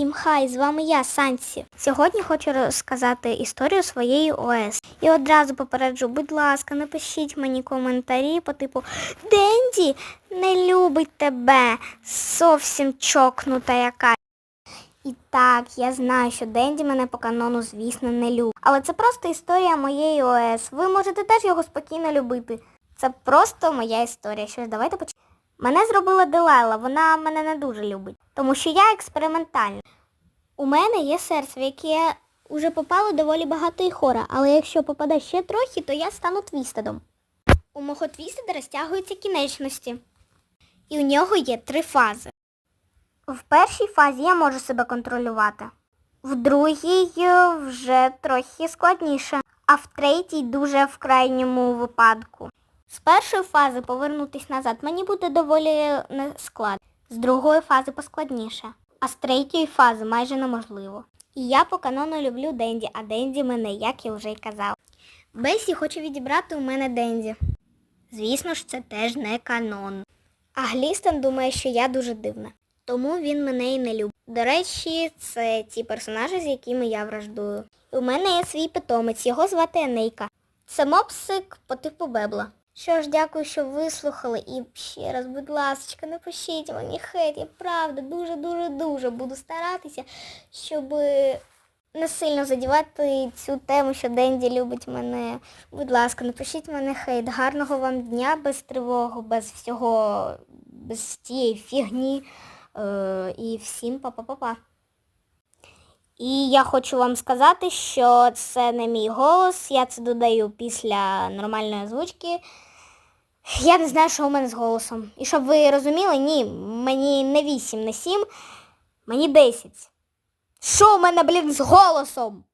Всім хай, з вами я, Сансі. Сьогодні хочу розказати історію своєї ОС. І одразу попереджу, будь ласка, напишіть мені коментарі по типу Денді не любить тебе, зовсім чокнута яка. І так, я знаю, що Денді мене по канону, звісно, не любить. Але це просто історія моєї ОС. Ви можете теж його спокійно любити. Це просто моя історія. Що ж, давайте почнемо. Мене зробила Делайла, вона мене не дуже любить, тому що я експериментальна. У мене є серце, в яке вже попало доволі багато хора, але якщо попаде ще трохи, то я стану твістедом. У мого твістеда розтягуються кінечності. І у нього є три фази. В першій фазі я можу себе контролювати. В другій е, вже трохи складніше, а в третій дуже в крайньому випадку. З першої фази повернутися назад мені буде доволі складно. З другої фази поскладніше, а з третьої фази майже неможливо. І я по канону люблю Денді, а Денді мене, як я вже й казав. Бесі хоче відібрати у мене Денді. Звісно ж, це теж не канон. А Глістон думає, що я дуже дивна. Тому він мене і не любить. До речі, це ті персонажі, з якими я враждую. У мене є свій питомець, його звати Енейка. Це мопсик по типу Бебла. Що ж, дякую, що вислухали. І ще раз, будь ласка, напишіть мені хейт. Я правда дуже-дуже-дуже буду старатися, щоб не сильно задівати цю тему, що Денді любить мене. Будь ласка, напишіть мене хейт. Гарного вам дня без тривоги, без всього, без тієї фігні. Е, і всім па-па-па-па. І я хочу вам сказати, що це не мій голос, я це додаю після нормальної озвучки. Я не знаю, що у мене з голосом. І щоб ви розуміли, ні, мені не 8, не 7, мені 10. Що у мене, блін, з голосом?